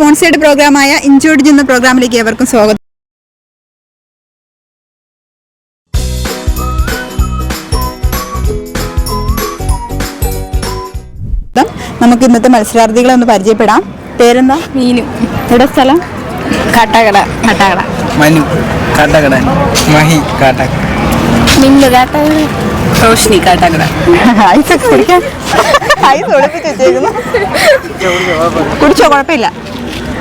Sponsored പ്രോഗ്രാമായ injured എന്ന പ്രോഗ്രാമിലേക്ക് ഏവർക്കും സ്വാഗതം. നമുക്ക് ഇന്നത്തെ മത്സരാർത്ഥികളെ ഒന്ന് പരിചയപ്പെടാം. പേരെന്താ? മീനു. എവിടെ സ്ഥലം? കാട്ടാക്കട. കാട്ടാക്കട. മനു. കാട്ടാക്കട. മഹി. കാട്ടാക്കട. മിന്നു കാട്ടാക്കട. റോഷ്നി കാട്ടാക്കട. ഐസ് കുടിക്കാൻ ഐസ് ഒളിപ്പിച്ചു കുടിച്ചോ കുഴപ്പമില്ല.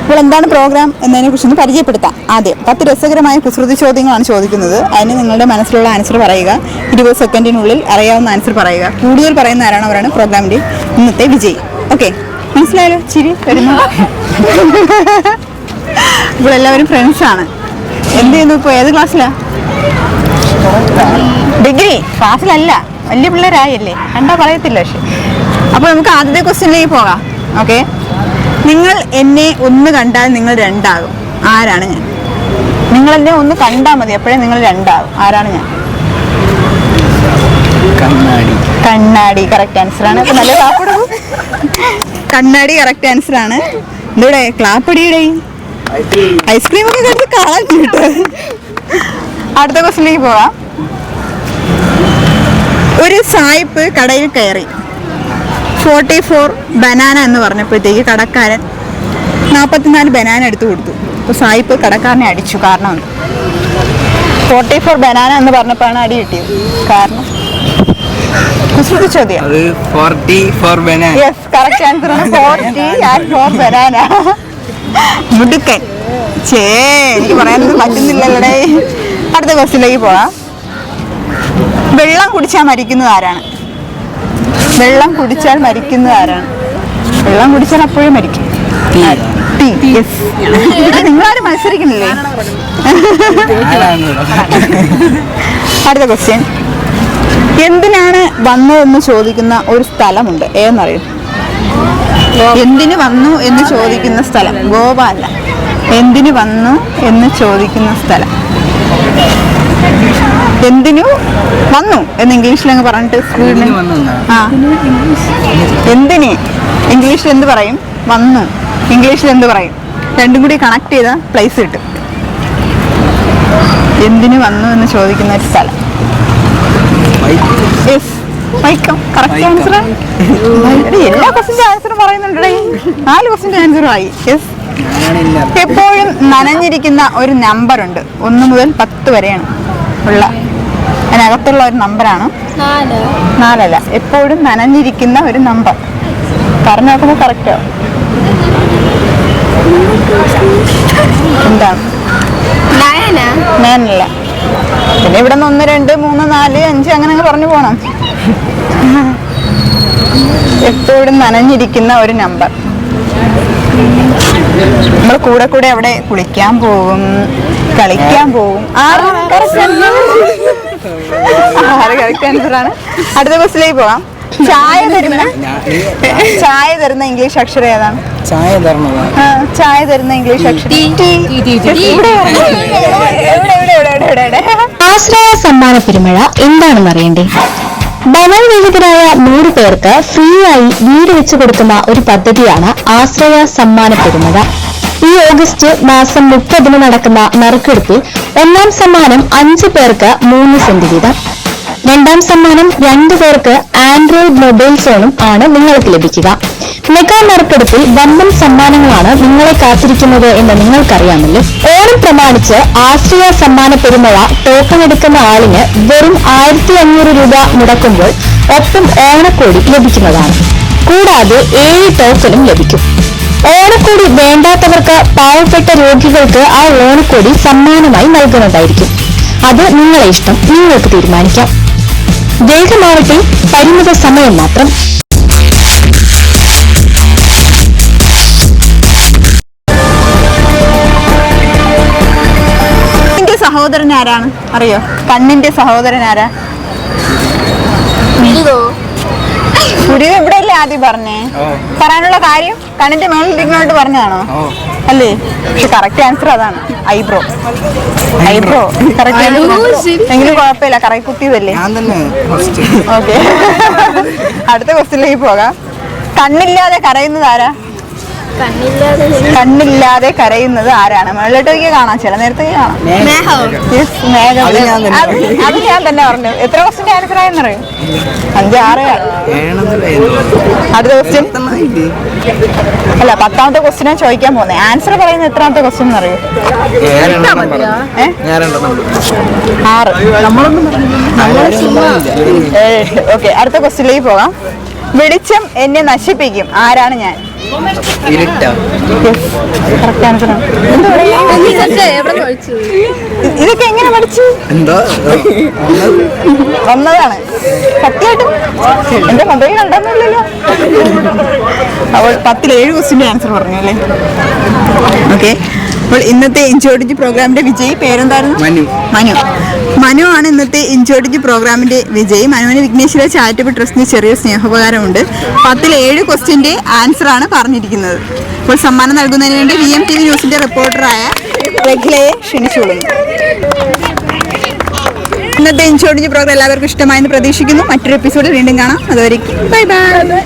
ഇപ്പോൾ എന്താണ് പ്രോഗ്രാം എന്നതിനെ കുറിച്ചൊന്ന് പരിചയപ്പെടുത്താം. ആദ്യം പത്ത് രസകരമായ കുസൃതി ചോദ്യങ്ങളാണ് ചോദിക്കുന്നത്. അതിന് നിങ്ങളുടെ മനസ്സിലുള്ള ആൻസർ പറയുക. ഇരുപത് സെക്കൻഡിനുള്ളിൽ അറിയാവുന്ന ആൻസർ പറയുക. കൂടുതൽ പറയുന്ന ആരാണ് അവരാണ് പ്രോഗ്രാമിന്റെ ഇന്നത്തെ വിജയി. ഓക്കെ മനസ്സിലായല്ലോ? ചിരി വരുന്നു. ഇപ്പോൾ എല്ലാവരും ഫ്രണ്ട്സാണ് എന്ത് ചെയ്യുന്നു ഇപ്പോൾ ഏത് ക്ലാസ്സിലാണ് ഡിഗ്രി ക്ലാസ്സിലല്ല വലിയ പിള്ളേരായല്ലേ. കണ്ടാ പറയത്തില്ല പക്ഷെ. അപ്പോൾ നമുക്ക് ആദ്യത്തെ ക്വസ്റ്റ്യനിലേക്ക് പോകാം. ഓക്കെ നിങ്ങൾ എന്നെ ഒന്ന് കണ്ടാൽ നിങ്ങൾ രണ്ടാകും. ആരാണ് ഞാൻ? നിങ്ങൾ എന്നെ ഒന്ന് കണ്ടാൽ മതി അപ്പോഴേ നിങ്ങൾ രണ്ടാകും. ആരാണ് ഞാൻ? കണ്ണാടി. കണ്ണാടി കറക്റ്റ് ആൻസർ ആണ്. അപ്പൊ നല്ല ക്ലാപ്പ് കണ്ണാടി കറക്റ്റ് ആൻസർ ആണ്. എന്തൂടെ ക്ലാപ്പ് അടിയുടെ ഐസ്ക്രീം ഒക്കെ കഴിച്ച് കാണാൻ കിട്ടും. അടുത്ത ക്വസ്റ്റിലേക്ക് പോവാം. ഒരു സായിപ്പ് കടയിൽ കയറി. ഫോർട്ടി ഫോർ ബനാന എന്ന് പറഞ്ഞപ്പോഴത്തേക്ക് കടക്കാരൻ നാൽപ്പത്തിനാല് ബനാന എടുത്തു കൊടുത്തു. അപ്പോൾ സായിപ്പ് കടക്കാരനെ അടിച്ചു. കാരണം ഫോർട്ടി ഫോർ ബനാന എന്ന് പറഞ്ഞപ്പോഴാണ് അടി കിട്ടിയത്. കാരണം കുസൃതി ചോദ്യം. അത് forty four yes correct answer ആണ് ഫോർട്ടി ആൻഡ് ഫോർ ബനാന. മുടുക്കൻ. ചേ എനിക്ക് പറയാനൊന്നും പറ്റുന്നില്ലല്ലേ അടുത്ത ക്വസ്റ്റിലേക്ക് പോവാം വെള്ളം കുടിച്ചാൽ മരിക്കുന്നത് ആരാണ്? വെള്ളം കുടിച്ചാൽ മരിക്കുന്നത് ആരാണ്? വെള്ളം കുടിച്ചാൽ അപ്പോഴും മരിക്കും. നിങ്ങളാരും മത്സരിക്കുന്നില്ലേ? അടുത്ത ക്വസ്റ്റ്യൻ എന്തിനാണ് വന്നതെന്ന് ചോദിക്കുന്ന ഒരു സ്ഥലമുണ്ട്. ഏതെന്നറിയോ? എന്തിനു വന്നു എന്ന് ചോദിക്കുന്ന സ്ഥലം. ഗോവ അല്ല. എന്തിനു വന്നു എന്ന് ചോദിക്കുന്ന സ്ഥലം. എന്തിനു വന്നു എന്ന് ഇംഗ്ലീഷിൽ അങ്ങ് പറഞ്ഞിട്ട് സ്പീഡിൽ? ആ. എന്തിന്? ഇംഗ്ലീഷിൽ എന്ത് പറയും? വന്നു. ഇംഗ്ലീഷിൽ എന്ത് പറയും? രണ്ടും കൂടി കണക്ട് ചെയ്ത പ്ലേസ് കിട്ടും. എന്തിനു വന്നു എന്ന് ചോദിക്കുന്ന ഒരു സ്ഥലം. Yes Vaikom correct Vaikom. Answer എല്ലാ ക്വസ്റ്റിന്റെ ആൻസറും പറയുന്നുണ്ടേ നാല് ക്വസ്റ്റിന്റെ ആൻസറും ആയി. യെസ് എപ്പോഴും നനഞ്ഞിരിക്കുന്ന ഒരു നമ്പർ ഉണ്ട്. ഒന്ന് മുതൽ പത്ത് വരെയാണ് ഉള്ള അതിനകത്തുള്ള ഒരു നമ്പറാണ്. നാല്. നാലല്ല എപ്പോഴും നനഞ്ഞിരിക്കുന്ന ഒരു നമ്പർ. പറഞ്ഞു നോക്കുമ്പോൾ കറക്റ്റോ എന്താണ് നയന? ഞാനല്ല പിന്നെ ഇവിടെ നിന്ന് ഒന്ന് രണ്ട് മൂന്ന് നാല് അഞ്ച് അങ്ങനെ അങ്ങ് പറഞ്ഞു പോണം. എപ്പോഴും നനഞ്ഞിരിക്കുന്ന ഒരു നമ്പർ. നമ്മൾ കൂടെ കൂടെ അവിടെ കുളിക്കാൻ പോകും കളിക്കാൻ പോകും ആറ് കറക്റ്റ് ആൻസർ ആണ് അടുത്ത ക്വസ്റ്റിലേക്ക് പോവാം. ചായ തരുന്ന ചായ തരുന്ന ഇംഗ്ലീഷ് അക്ഷരം ഏതാണ്? ചായ തരണതാ. ചായ തരുന്ന ഇംഗ്ലീഷ് അക്ഷരം? ആശ്രയ സമ്മാന പെരുമഴ എന്താണെന്ന് അറിയണ്ടേ? ബനൽ വിഹിതരായ നൂറ് പേർക്ക് ഫ്രീ ആയി വീട് വെച്ചു കൊടുക്കുന്ന ഒരു പദ്ധതിയാണ് ആശ്രയ സമ്മാന പെരുമഴ ഈ ഓഗസ്റ്റ് മാസം മുപ്പതിന് നടക്കുന്ന നറുക്കെടുപ്പിൽ ഒന്നാം സമ്മാനം അഞ്ച് പേർക്ക് മൂന്ന് സെന്റ് വീതം. രണ്ടാം സമ്മാനം രണ്ടു പേർക്ക് ആൻഡ്രോയിഡ് മൊബൈൽ ഫോണും ആണ് നിങ്ങൾക്ക് ലഭിക്കുക. മെഗാ നറുക്കെടുപ്പിൽ വമ്പൻ സമ്മാനങ്ങളാണ് നിങ്ങളെ കാത്തിരിക്കുന്നത് എന്ന് നിങ്ങൾക്കറിയാമല്ലോ. ഓണം പ്രമാണിച്ച് ആശ്രയ സമ്മാന പെരുമഴ ടോക്കൺ എടുക്കുന്ന ആളിന് വെറും ആയിരത്തി അഞ്ഞൂറ് രൂപ മുടക്കുമ്പോൾ ഒപ്പം ഓണക്കോടി ലഭിക്കുന്നതാണ്. കൂടാതെ ഏഴ് ടോക്കണും ലഭിക്കും. ഓണക്കോടി വേണ്ടാത്തവർക്ക് പാവപ്പെട്ട രോഗികൾക്ക് ആ ഓണക്കോടി സമ്മാനമായി നൽകുന്നതായിരിക്കും. അത് നിങ്ങളെ ഇഷ്ടം. നിങ്ങൾക്ക് തീരുമാനിക്കാം. വേഗമാവട്ടെ പരിമിത സമയം മാത്രം. സഹോദരൻ ആരാണ്? അറിയോ? കണ്ണിന്റെ സഹോദരൻ ആരാ? ഒരു ഇവിടെ അല്ലേ ആദ്യം പറഞ്ഞേ? പറയാനുള്ള കാര്യം കണ്ണിന്റെ മേളിൽ ഇരിക്കുന്നോട്ട് പറഞ്ഞതാണോ? അല്ലേ? പക്ഷെ കറക്റ്റ് ആൻസർ അതാണ്. ഐബ്രോ ഐബ്രോ കറക്റ്റ് എങ്കിലും കുഴപ്പമില്ല. കറക്റ്റ് കുത്തിയതല്ലേ ഓക്കെ അടുത്ത ക്വസ്റ്റ്യനിലേക്ക് പോകാം. കണ്ണില്ലാതെ കരയുന്നത് ആരാ? കണ്ണില്ലാതെ കണ്ണില്ലാതെ കരയുന്നത് ആരാണ്? മുകളിലോട്ടേക്ക് കാണാം. ചില നേരത്തേക്ക് കാണാം. അത് ഞാൻ തന്നെ പറഞ്ഞു. എത്ര ക്വസ്റ്റിന്റെ ആൻസർ ആയെന്നറിയോ അഞ്ചാറ് അടുത്ത ക്വസ്റ്റ്യൻ അല്ല പത്താമത്തെ ക്വസ്റ്റിനാ ചോദിക്കാൻ പോകുന്നത് ആൻസർ പറയുന്നത് എത്രാമത്തെ ക്വസ്റ്റ്യൻ എന്നറിയോ ആറ്. ഓക്കെ. അടുത്ത ക്വസ്റ്റ്യനിലേക്ക് പോകാം. വെളിച്ചം എന്നെ നശിപ്പിക്കും. ആരാണ് ഞാൻ? ഇതൊക്കെ എങ്ങനെ പഠിച്ചു? എന്തോ? വന്നതാണ്. സത്യമായിട്ടും? എന്റെ മൊബൈൽ ഉണ്ടെന്നില്ലല്ലോ അവൾ പത്തിൽ ഏഴ് ക്വസ്റ്റിന്റെ ആൻസർ പറഞ്ഞു അല്ലേ? ഓക്കെ അപ്പോൾ ഇന്നത്തെ ഇൻചോടിജ് പ്രോഗ്രാമിന്റെ വിജയി പേരെന്തായിരുന്നു? മനു. മനു. മനു ആണ് ഇന്നത്തെ ഇൻജോഡിജി പ്രോഗ്രാമിന്റെ വിജയി. മനുവിന് വിഘ്നേശ്വര ചാരിറ്റബിൾ ട്രസ്റ്റിന് ചെറിയ സ്നേഹോപകാരമുണ്ട്. പത്തിൽ ഏഴ് ക്വസ്റ്റിന്റെ ആൻസർ ആണ് പറഞ്ഞിരിക്കുന്നത്. അപ്പോൾ സമ്മാനം നൽകുന്നതിന് വേണ്ടി വി എം ടി വി ന്യൂസിന്റെ റിപ്പോർട്ടറായ റെഗ്ലയെ ക്ഷണിച്ചുകൊള്ളുന്നു ഇന്നത്തെ ഇൻഷോർട്ടിഞ്ച് പ്രോഗ്രാം എല്ലാവർക്കും ഇഷ്ടമായെന്ന് പ്രതീക്ഷിക്കുന്നു. മറ്റൊരു എപ്പിസോഡിൽ വീണ്ടും കാണാം. അതുവരെ ബൈ ബൈ